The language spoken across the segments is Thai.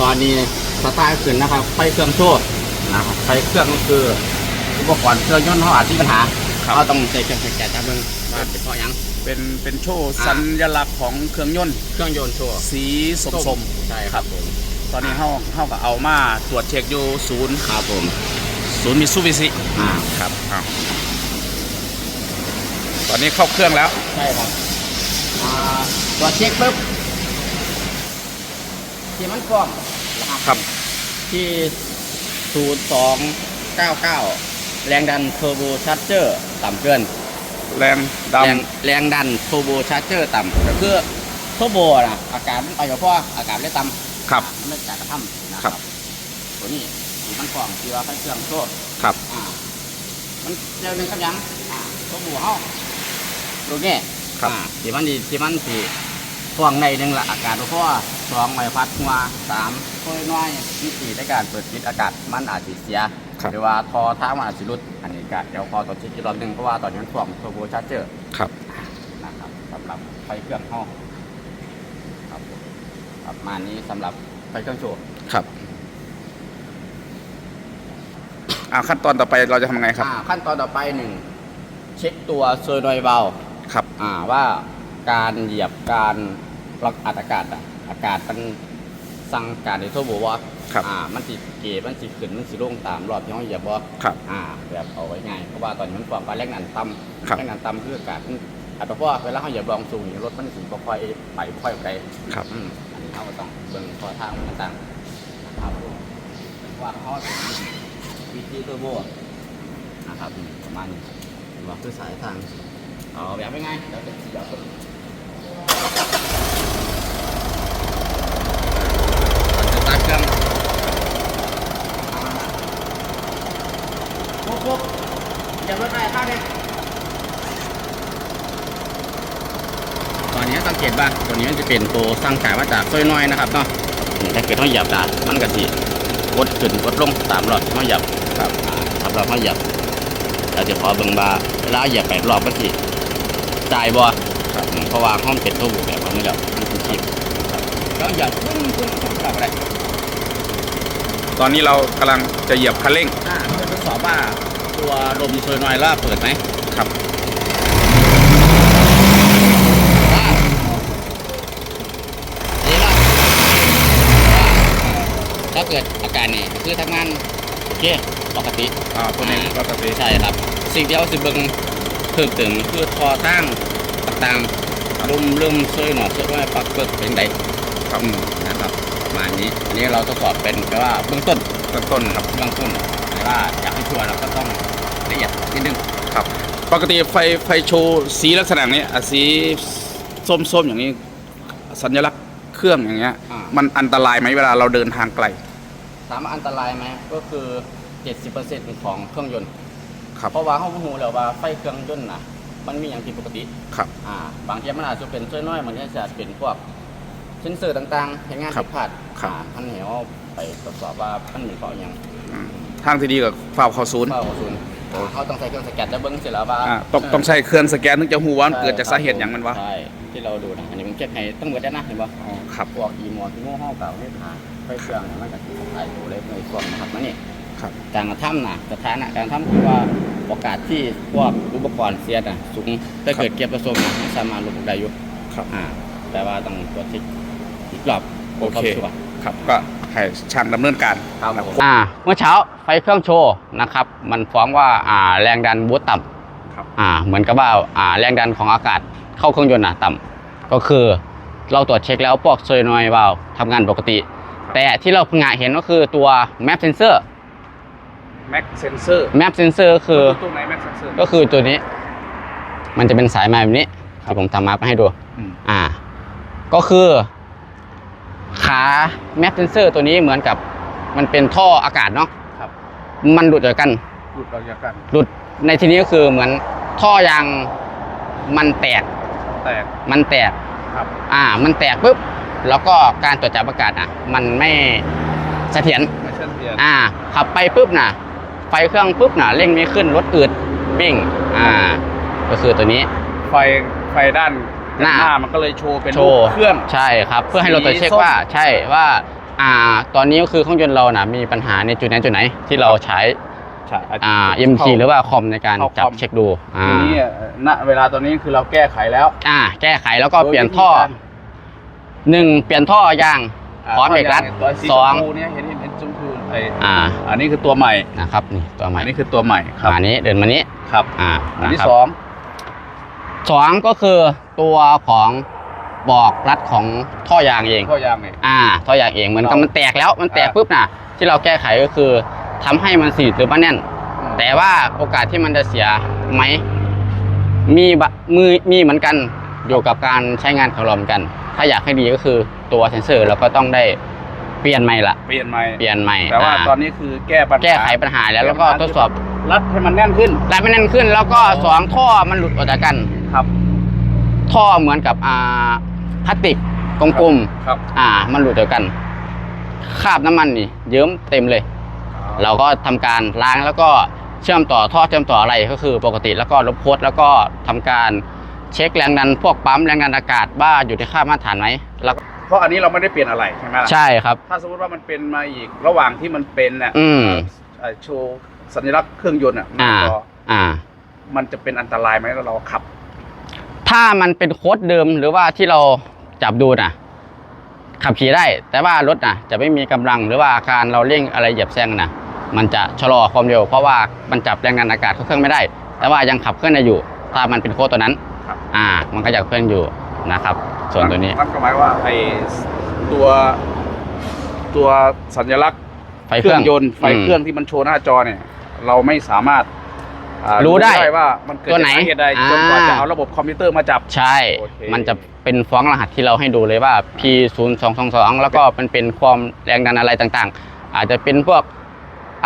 ตอนนี้สตาร์ทขึ้นนะครับไฟเครื่องโชดนะครับไฟเครื่องก็คืออุปกรณ์เครื่องยนต์เขาอาจมีปัญหาครับ เขาต้องใช้เครื่องสแกนจับเบิ่งว่าเป็นเพราะหยัง เป็นเป็นโชว์อ่า สัญลักษณ์ของเครื่องยนต์เครื่องยนต์โชว์สีสมๆใช่ครับผมตอนนี้เฮาเฮาก็เอามาตรวจเช็คอยู่ศูนย์ครับผมศูนย์มิตซูบิชิอ่าครับอ้าวตอนนี้เข้าเครื่องแล้วใช่ครับอ่าตรวจเช็คปุ๊บ ที่มันกล้องนะครับครับ ที่0299แรงดันเทอร์โบชาร์เจอร์ต่ำเกิน แรงแรงดำแรงดันเทอร์โบชาร์เจอร์ต่ำก็คือเทอร์โบนะอากาศมันไปกับพ่ออากาศไม่ต่ำครับ มันไม่จากกระทำนะครับ ตัวนี้ที่มันกล่องที่ว่าไฟเครื่องโชดครับ อ่ามันเร็วหนึ่งครับยังอ่าเทอร์โบเฮาดูนี่ครับ อ่าที่มันดีที่มันสี พ่วงในหนึ่งละอากาศบ่พ่อสองไม่พัดหัวสามค่อยน้อยมีสี่ในการเปิดปิดอากาศมันอาจจะเสียครับหรือว่าทอท้างมันอาจจะรุดอันนี้ก็เดี๋ยวพอตรวจเช็คอีกรอบหนึงเพราะว่าตอนนี้มันพ่วงเทอร์โบชาร์เจอร์ครับนะครับสำหรับไฟเครื่องห้องครับผมประมาณนี้สำหรับไฟเครื่องโชว์ครับอ่าขั้นตอนต่อไปเราจะทำยังไงครับอ่าขั้นตอนต่อไปหนึ่งเช็คตัวโซนอยเบาครับ อ่าว่า การเหยียบการล็อกอัดอากาศอะอากาศมันสั่งการในทั่วบว่าครับอ่ามันสิเกมันสิขึ้นมันสิลงตามรอบที่เราเหยียบบ่ครับอ่าแบบเอาไว้ง่ายเพราะว่าตอนนี้มันความการแรงดันต่ำครับแรงดันต่ำคืออากาศมันอัตราเพราะว่าเวลาเขาเหยียบรองสูงนี่รถมันสิบ่ค่อยไปบ่ค่อยไกลครับอืมอันนี้เขาก็ต้องเบิ่งข้อทางมันต่างๆนะครับผมว่าเขาเป็นวิธีตัวโบนะครับอืมประมาณนี้ว่าคือสายทางเอาแบบไม่ง่ายเดี๋ยวจะเดี๋ยวคนจะตัดเครื่อง ปุ๊บปุ๊บอย่ารถไปข้างเลยตอนนี้สังเกตว่าตัวนี้มันจะเป็นตัวสร้างขายมาจากซ้อยน้อยนะครับเนาะนี่ถ้าเกิดเขาเหยียบดามันก็สิกดขึ้นกดลงตามรอบที่เขาเหยียบครับอ่าครับรอบเขาเหยียบเราจะขอเบิ่งว่าเวลาเหยียบแปดรอบก็สิจ่ายบ่ครับอืมเพราะว่าห้องเป็นตัวบุแบบนี้แล้วมันเป็นคลิปครับแล้วเหยียบปึ้งปึ้งปึ้งกลับอะไรตอนนี้เรากำลังจะเหยียบคันเร่งอ่าเพื่อทดสอบว่า ตัวลมซ้อยน้อยล่าเปิดไหมครับอ่านี่ละถ้าเกิดอาการนี่คือทำงานโอเคปกติอ่าตัวนี้ปกติใช่ครับ สิ่งที่เราสิบเบิงเพิ่มเติมคือทอทางต่างๆลุ่มเริ่มช่วยหนอช่วยว่าปักเปิดเป็นไดครับนะครับประมาณนี้อันนี้เราทดสอบเป็นแปลว่าเบื้องต้นต้นต้นครับเบื้องต้นแต่ว่าอยากให้ชัวร์เราก็ต้อง ละเอียดนิดนึงครับ ปกติไฟไฟโชว์สีลักษณะนี้อะสีส้มๆอย่างนี้ สัญลักษณ์เครื่องอย่างเงี้ย อ่ามันอันตรายไหมเวลาเราเดินทางไกล ถามว่าอันตรายไหมก็คือ 70%ของเครื่องยนต์ ครับ เพราะว่าเขาหูแล้วว่าไฟเครื่องยนต์น่ะมันมีอย่างผิดปกติ ครับ อ่า บางทีมันอาจจะเป็นช่วยน้อยมันก็จะเป็นพวกเซนเซอร์ต่างๆเห็นงานครัผิบดพลาดครับ อ่าท่านเหวไปตรวจสอบว่ามันมีเพราะอย่างอืมทางที่ดีกับฝ้าวเข้าศูนย์เฝ้าศูนย์ เขาต้องใช้เครื่องสแกนแล้วเบิ้งเสร็จแล้วว่าอ่าต้องต้องใช้เครื่องสแกนถึงจะหูว่ามันเกิดจากสาเหตุอย่างมันวะใช่ที่เราดูนะอันนี้ผมเช็คให้ต้องเบิดได้นะเห็นปะอ๋อครับพวกอีโมที่โม่ห้องเก่าเนี่ยหาไฟเครื่องเนี่ยมันก็คือถ่ายตัวเล็กในส่วนนะครับมันนี่ครับการกระทำนะสถานะการกระทำคือว่าโอกาสที่พวกอุปกรณ์เสียน่ะสูงถ้าเกิดเก็บผสมน่ะไม่สามารถลดได้อยู่ครับอ่าแต่ว่าต้องตรวจเช็คอีกรอบโอเคพื่วามชัวร์ครับก็ ให้ช่างดำเนินการครับผม อ่าเมื่อเช้าไฟเครื่องโชว์นะครับ มันฟ้องว่าอ่าแรงดันบูตต่ำครับอ่าเหมือนกับว่าอ่าแรงดันของอากาศเข้าเครื่องยนต์น่ะต่ำก็คือเราตรวจเช็คแล้วพวกโซลนอยด์วาล์วทำงานปกติ แต่ที่เราเพิ่งเห็นก็คือตัว map sensor Mac Sensor map sensor ก็คือ ตัวไหน Mac Sensor ก็คือตัวนี้ มันจะเป็นสายมาแบบนี้ที่ผมทำมาไปให้ดู อืม อ่า ก็คือ ขา map sensor ตัวนี้เหมือนกับมันเป็นท่ออากาศเนาะครับ มันหลุดจากกัน หลุดออกจากกัน หลุดในที่นี้ก็คือเหมือนท่อยางมันแตก แตก มันแตก ครับ อ่า มันแตกปุ๊บ แล้วก็การตรวจจับอากาศอะ มันไม่เสถียร ไม่เช่นเดียนอ่า ขับไปปุ๊บน่ะ ไฟเครื่องปุ๊บน่ะเร่งไม่ขึ้น รถอืดวิ่ง อ่า ก็คือตัวนี้ ไฟ ไฟด้าน หน้า มันก็เลยโชว์เป็นโชรูปว์เครื่อง ใช่ครับ เพื่อให้เราตรวจเช็คสีส้ม ว่าใช่ว่า อ่า ตอนนี้ก็คือเครื่องยนต์เรานะมีปัญหาในจุดไหนจุดไหนที่เราใช้ใช่อ่า MT หรือว่าคอมในการเข้าจับคอม เช็คดูอ่าทีนี้อะณเวลาตอนนี้คือเราแก้ไขแล้วอ่าแก้ไขแล้วก็โดเปลี่ยนท่อวิธีการหนึ่งเปลี่ยนท่อยาง พร้อมเอกรัดตัวสีสองชมพูเนี่ยเห็นเห็นเห็นชมพูไออ่าอันนี้คือตัวใหม่นะครับนี่ตัวใหม่อันนี้คือตัวใหม่ครับอันนี้เดินมานี้ครับ อ่าอันที่นะครับสอง สองก็คือตัวของบอกรัดของท่อยางเองข้อยางเนี่ยอ่า ท่อยางเองเหมือนกับเรามัมันแตกแล้วมันแตกอ่าปุ๊บน่ะ ที่เราแก้ไขก็คือทำให้มันสีดหรือว่าแน่น แต่ว่าโอกาสที่มันจะเสียไหมมีบะมือมีเหมือนกันอยู่กับการใช้งานของเราเหมือนกัน ถ้าอยากให้ดีก็คือตัวเซนเซอร์เราก็ต้องได้เปลี่ยนใหม่ละเปลี่ยนใหม่เปลี่ยนใหม่แต่ว่าอ่ตอนนี้คือแก้ปัญหาแก้ไขปัญหาแล้วแล้วก็ทดสอบรัดให้มันแน่นขึ้นรัดไม่แน่นขึ้น แล้วก็สองท่อมันหลุดออกจากกัน ครับ ท่อเหมือนกับอ่าพลาสติกกลมครับๆอ่า มันหลุดจากกันคราบน้ำมันนี่เยิ้มเต็มเลย เราก็ทำการล้างแล้วก็เชื่อมต่อท่อเชื่อมต่ออะไรก็คือปกติแล้วก็ลบโค้ดแล้วก็ทำการเช็คแรงดันพวกปั๊มแรงดันอากาศว่าอยู่ในค่ามาตรฐานไหมแล้วก็เพราะอันนี้เราไม่ได้เปลี่ยนอะไรใช่ไหมล่ะใช่ครับ ถ้าสมมติว่ามันเป็นมาอีกระหว่างที่มันเป็นเนี่ยอืมเอ่อโชว์สัญลักษณ์เครื่องยนต์อะมันอ่าก็อ่ามันจะเป็นอันตรายไหมแล้วเราขับ ถ้ามันเป็นโค้ดเดิมหรือว่าที่เราจับดูนะขับขี่ได้ แต่ว่ารถนะจะไม่มีกำลังหรือว่าอาการเราเร่งอะไรเหยียบแซงนะมันจะชะลอความเร็วเพราะว่ามันจับแรงดันอากาศเข้าเครื่องไม่ได้ แต่ว่ายังขับเคลื่อนได้อยู่ ถ้ามันเป็นโค้ดตัวนั้นครับอ่า มันก็จะเคลื่อนอยู่นะครับ ส่วนตัวนี้มันก็หมายว่าไอ้ตัวตัวสัญลักษณ์ไฟเคเครื่รื่อองงยนต์ไฟเครื่องมที่มันโชว์หน้าจอเนี่ย เราไม่สามารถ อ่ารู้ได้ว่ามันเกิดตัวจากไหนสาเหตุใดอ่า จนกว่าจะเอาระบบคอมพิวเตอร์มาจับ ใช่ โอเค มันจะเป็นฟ้องรหัสที่เราให้ดูเลยว่า P 0 2 2 2แล้วก็มันเป็นความแรงดันอะไรต่างๆ อาจจะเป็นพวก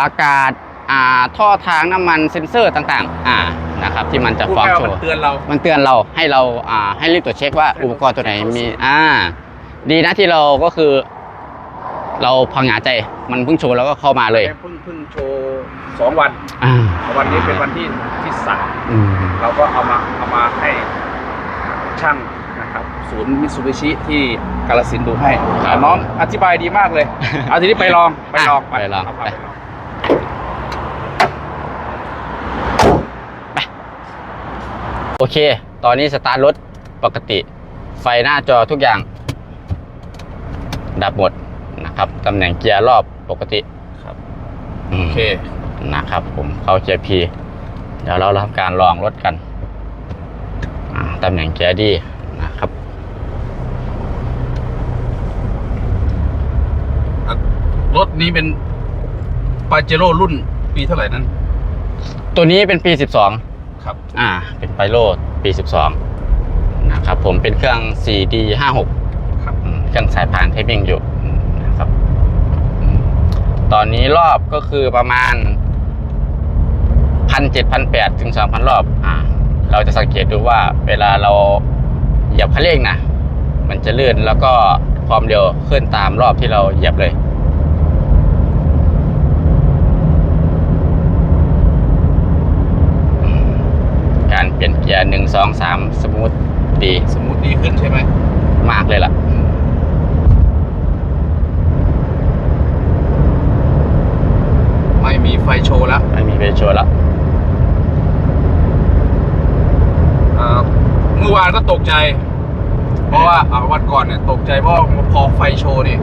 อากาศอ่าท่อทางน้ำมันเซ็นเซอร์ต่างๆ อ่านะครับที่มันจะพูดฟ้องง่ายโชว่ามันว์ เตือนเรา มันเตือนเราให้เราอ่าให้รีบตรวจเช็คว่าอุปกรณ์ตัวไหนมีอ่า ดีนะที่เราก็คือ เราพังหาใจมันเพิ่งโชว์แล้วก็เข้ามาเลยเพิ่งเพิ่งโชว์สองวันอ่าวันนี้เป็นวันที่ที่สามอืมเราก็เอามาเอามาให้ช่างนะครับศูนย์มิตซูบิชิที่กาลสินธุ์ดูให้ครับน้องอธิบายดีมากเลย เอาทีนี้ไปลองไปลองอะไปลองเาพาไปไปลอง โอเค ตอนนี้สตาร์ทรถปกติ ไฟหน้าจอทุกอย่าง ดับหมด นะครับตำแหน่งเกียร์รอบปกติครับอืมโอเคนะครับผมเข้าเกียร์พีเดี๋ยวเราทำการลองรถกันอ่าตำแหน่งเกียร์ดีนะครับรถนี้เป็นปาเจโร่รุ่นปีเท่าไหร่นั้น ตัวนี้เป็นปี12ครับ อ่า เป็นไฟโรดปี12นะครับผมเป็นเครื่อง 4D 56 ครับอืมเครื่องสายพานเทปปิ้งอยู่อืมนะครับอืม ตอนนี้รอบก็คือประมาณพันเจ็ดพันแปดถึงสองพันรอบอ่าเราจะสังเกตดูว่าเวลาเราเหยียบคันเร่งนะมันจะลื่นแล้วก็ความเร็วขึ้นตามรอบที่เราเหยียบเลยการเปลี่ยนเกียร์หนึ่งสองสามสมูทดี สมมุติดีขึ้นใช่ไหมมากเลยล่ะ ไม่มีไฟโชว์แล้วไม่มีไปโชว์แล้วอ่าเมื่อวานก็ตกใจ เพราะว่าอ่าวันก่อนเนี่ยตกใจเพราะว่าพอไฟโชว์เนี่ย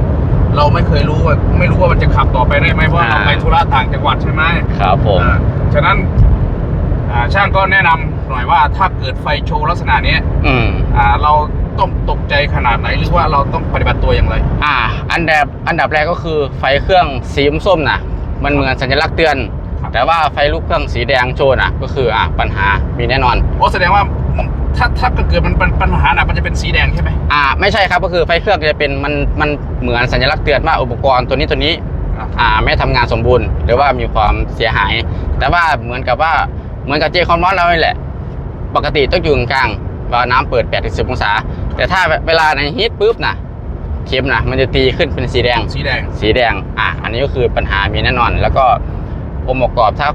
เราไม่เคยรู้ว่าไม่รู้ว่ามันจะขับต่อไปได้ไหมเพราะว่าเราอ่าไปธุระต่างจังหวัดใช่ไหมครับผมอ่าฉะนั้นอ่าช่างก็แนะนำหน่อยว่าถ้าเกิดไฟโชว์ลักษณะเนี้ยอืมอ่าเราต้องตกใจขนาดไหนหรือว่าเราต้องปฏิบัติตัวอย่างไร อ่า อันดับอันดับแรกก็คือไฟเครื่องสีส้มๆนะ มันเหมือนสัญลักษณ์เตือนครับแต่ว่าไฟลูกเครื่องสีแดงโชว์นะก็คืออ่าปัญหามีแน่นอน โอ้แสดงว่าถ้าถ้าเกิดมันเป็นปัญหาหนักมันจะเป็นสีแดงใช่ไหมอ่าไม่ใช่ครับก็คือไฟเครื่องจะเป็นมันมันเหมือนสัญลักษณ์เตือนว่าอุปกรณ์ตัวนี้ตัวนี้อ่าไม่ทำงานสมบูรณ์ หรือว่ามีความเสียหาย แต่ว่าเหมือนกับว่าเหมือนกับเจความร้อนเรานี่แหละ ปกติต้องอยู่กลางๆว่าน้ำเปิด8 10องศา แต่ถ้าเวลาในฮีทปุ๊บนะ เข็มนะมันจะตีขึ้นเป็นสีแดง สีแดง สีแดง อะ อันนี้ก็คือปัญหามีแน่นอน แล้วก็องค์ประกอบถ้า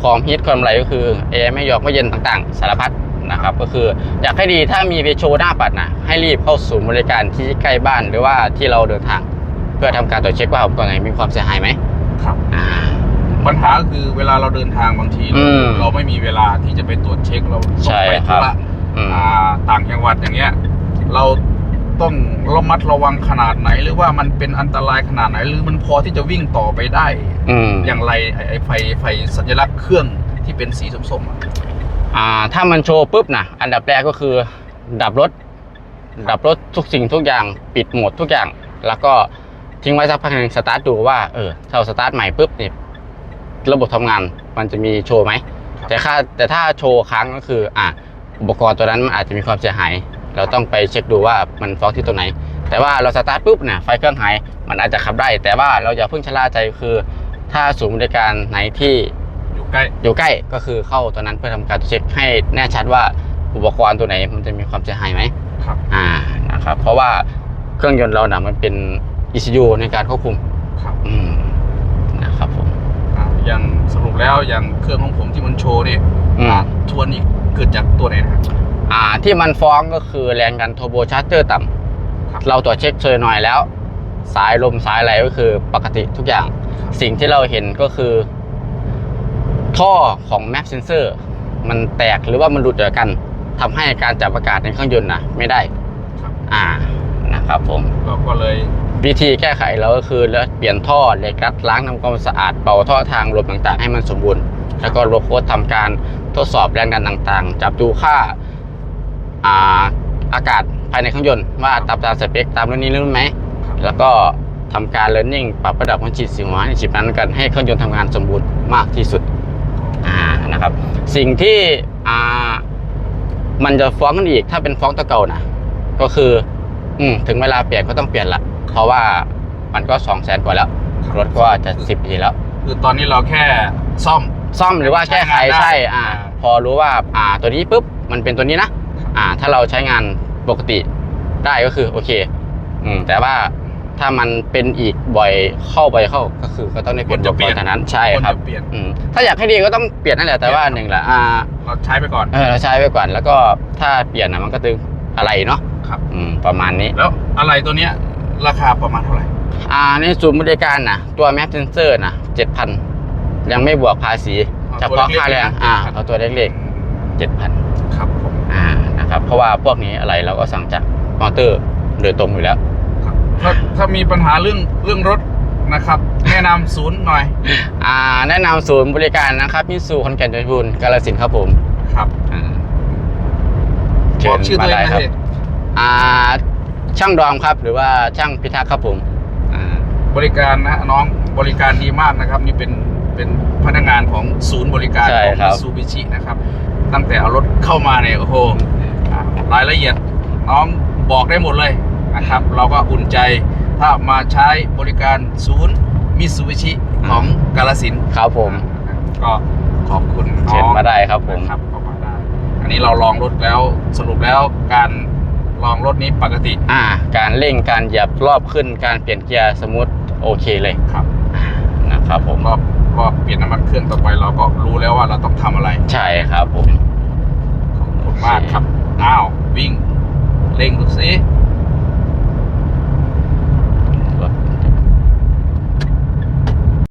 ความฮีทความอะไรก็คือแอร์ไม่หยอกไม่เย็นต่างๆ สารพัดนะครับ ก็คืออยากให้ดีถ้ามีไปโชว์หน้าปัดนะให้รีบเข้าศูนย์บริการที่ใกล้บ้านหรือว่าที่เราเดินทาง เพื่อพื่อทำการตรวจเช็คว่าอุปกรณ์ไหนมีความเสียหายไหมครับอ่าปัญหาก็คือเวลาเราเดินทางบางทีอืมเราไม่มีเวลาที่จะไปตรวจเช็คเราต้ใช่องไปครัธุบระอืมอ่าต่างจังหวัดอย่างเงี้ย เรา ต้องระมัดระวังขนาดไหน หรือว่ามันเป็นอันตรายขนาดไหน หรือมันพอที่จะวิ่งต่อไปได้อืมอย่างไรไอ้ไอ้ไฟไฟสัญลักษณ์เครื่องที่เป็นสีส้มๆอะอ่า ถ้ามันโชว์ปุ๊บนะอันดับแรกก็คือ ดับรถ ดับรถทุกสิ่งทุกอย่างปิดโหมดทุกอย่าง แล้วก็ทิ้งไว้สักพักหนึ่งสตาร์ทดูว่าเออถ้าเราสตาร์ทใหม่ปุ๊บเนี่ยระบบทำงานมันจะมีโชว์ไหมแต่ถ้าแต่ถ้าโชว์ค้างก็คือ อะอุปกรณ์ตัวนั้นมันอาจจะมีความเสียหาย เราต้องไปเช็คดูว่ามันฟ้องที่ตัวไหน แต่ว่าเราสตาร์ทปุ๊บเนี่ยไฟเครื่องหายมันอาจจะขับได้ แต่ว่าเราอย่าเพิ่งชะล่าใจคือ ถ้าศูนย์บริการไหนที่อยู่ใกล้อยู่ใกล้ก็คือเข้าตัวนั้นเพื่อทำการเช็คให้แน่ชัดว่าอุปกรณ์ตัวไหนมันจะมีความเสียหายไหมครับอ่านะครับเพราะว่าเครื่องยนต์เรานะมันเป็น ECU ในการควบคุมครับอืมนะครับผมอ่าอย่างสรุปแล้วอย่างเครื่องของผมที่มันโชว์นี่อืมทวนนี่เกิดจากตัวไหนนะครับ อ่าที่มันฟ้องก็คือแรงดันโทโบชาร์เจอร์ต่ำครับเราตรวจเช็คเชยหน่อยแล้ว สายลมสายอะไรก็คือปกติทุกอย่าง สิ่งที่เราเห็นก็คือ ท่อของ Map Sensor มันแตกหรือว่ามันหลุดจากกันทำให้การจับอากาศในเครื่องยนต์นะไม่ได้ครับอ่านะครับผมเราก็เลยวิธีแก้ไขเราก็คือแล้วเปลี่ยนท่อเหล็กรัดล้างทำความสะอาดเป่าท่อทางลมต่างๆ ให้มันสมบูรณ์ แล้วก็โรโคดทำการทดสอบแรงดันต่างๆ จับดูค่า อ่าอากาศภายในเครื่องยนต์ว่าตามตามสเปคตามรุ่นนี้รุ่นไหมแล้วก็ทำการ learning ปรับระดับความฉีดสีหัวให้ฉีดนั้นกันให้เครื่องยนต์ทำงานสมบูรณ์มากที่สุดอ่านะครับ สิ่งที่อ่ามันจะฟ้องกันอีกถ้าเป็นฟ้องตัวเก่านะก็คือ อืมถึงเวลาเปลี่ยนก็ต้องเปลี่ยนละ เพราะว่ามันก็สองแสนกว่าแล้ว รถก็จะสิบปีแล้ว คือตอนนี้เราแค่ซ่อมซ่อมหรือว่าแก้ไขใช้งานได้ใช่อ่า พอรู้ว่า อ่า ตัวนี้ปุ๊บ มันเป็นตัวนี้นะ อ่า ถ้าเราใช้งานปกติได้ก็คือโอเค อืม แต่ว่าถ้ามันเป็นอีกบ่อยเข้าบ่อยเข้าก็คือก็ต้องได้เปลี่ยนควรจะเปลี่ยนอุปกรณ์เท่านั้นใช่ควรครับ จะเปลี่ยน อืมถ้าอยากให้ดีก็ต้องเปลี่ยนนั่นแหละแต่ว่าหนึ่งแหละอ่า เราใช้ไปก่อน เออเราใช้ไปก่อนแล้วก็ถ้าเปลี่ยนนะมันก็ตึงอะไรเนาะครับ อืมประมาณนี้ แล้วอะไรตัวเนี้ยราคาประมาณเท่าไหร่ อ่าในศูนย์บริการนะตัวแมปเซนเซอร์นะเจ็ดพันยังไม่บวกภาษีเอาเฉพาะตัวเล็กๆค่าแรงนะอ่า7,000 เอาตัวเล็กๆเจ็ดพัน ครับผม อ่านะ ครับ เพราะว่าพวกนี้อะไรเราก็สั่งจากมอเตอร์โดยตรงอยู่แล้วครับถ้าถ้ามีปัญหาเรื่องเรื่องรถนะครับ แนะนำศูนย์หน่อยอ่า แนะนำศูนย์บริการนะครับมิสูคอนแก่นจันทบุรีกาลสินธุ์ครับผมครับอ่าบอกชื่อตัวเองได้นะครับ พี่อ่า ช่างดอมครับหรือว่าช่างพิทักษ์ครับผมอ่า บริการนะน้องบริการดีมากนะครับ นี่เป็นเป็นพนักงานของศูนย์บริการใช่ของครับ ซูบิชินะครับ ตั้งแต่เอารถเข้ามาเนี่ยโอ้โหอ่า รายละเอียดน้องบอกได้หมดเลยนะครับ เราก็อุ่นใจถ้ามาใช้บริการศูนย์มิซูบิชิของกาลสินธุ์ครับผม ก็ขอบคุณน้องเชิญมาได้ครับผมนะครับเข้ามาได้ อันนี้เราลองรถแล้วสรุปแล้วการลองรถนี้ปกติ อ่า การเร่งการเหยียบรอบขึ้นการเปลี่ยนเกียร์สมูทโอเคเลยครับนะครับผมก็ก็เปลี่ยนน้ำมันเครื่องต่อไปเราก็รู้แล้วว่าเราต้องทำอะไร ใช่ครับผมขอบคุณมากครับ อ้าว วิ่งเร่งดูสิอ